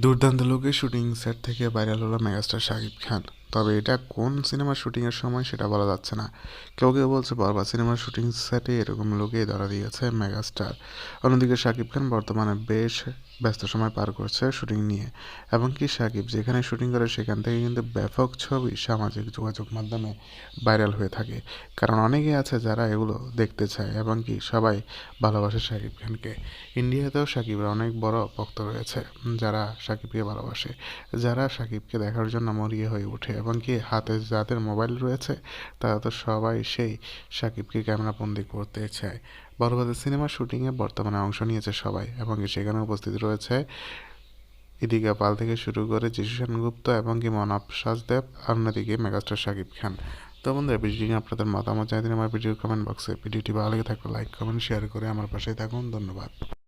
দুর্দান্ত লোকে shooting set থেকে ভাইরাল হলো মেগাস্টার শাকিব খান। তবে এটা কোন সিনেমার শুটিংয়ের সময় সেটা বলা যাচ্ছে না। কেউ কেউ বলছে বরবাদ সিনেমার শুটিং সেটে এরকম লোকে ধরা দিয়েছে মেগাস্টার অন্যদিকে শাকিব খান বর্তমানে বেশ ব্যস্ত সময় পার করছে শুটিং নিয়ে। এবং কি শাকিব যেখানে শুটিং করে সেখান থেকে কিন্তু ব্যাপক ছবি সামাজিক যোগাযোগ মাধ্যমে ভাইরাল হয়ে থাকে। কারণ অনেকেই আছে যারা এগুলো দেখতে চায় এবং কি সবাই ভালোবাসে শাকিব খানকে। ইন্ডিয়াতেও শাকিবের অনেক বড় ভক্ত রয়েছে যারা সাকিবকে ভালোবাসে, যারা শাকিবকে দেখার জন্য মরিয়া হয়ে ওঠে এবং কি হাতে যাদের মোবাইল রয়েছে, তারা তো সবাই সেই শাকিবকে ক্যামেরাবন্দি করতে চায়। বড়বাজার সিনেমার শুটিংয়ে বর্তমানে অংশ নিয়েছে সবাই এবং সেখানে উপস্থিত রয়েছে ইদিকা পাল থেকে শুরু করে যিশু সেনগুপ্ত এবং কি মনাব সাজদেব অন্যদিকে মেগাস্টার শাকিব খান। তো বন্ধুরা ভিডিওটি নিয়ে আপনাদের মতামত জানিয়ে দিন আমার ভিডিও কমেন্ট বক্সে ভিডিওটি ভালো লাগে থাকলে লাইক কমেন্ট শেয়ার করে আমার পাশে থাকুন। ধন্যবাদ।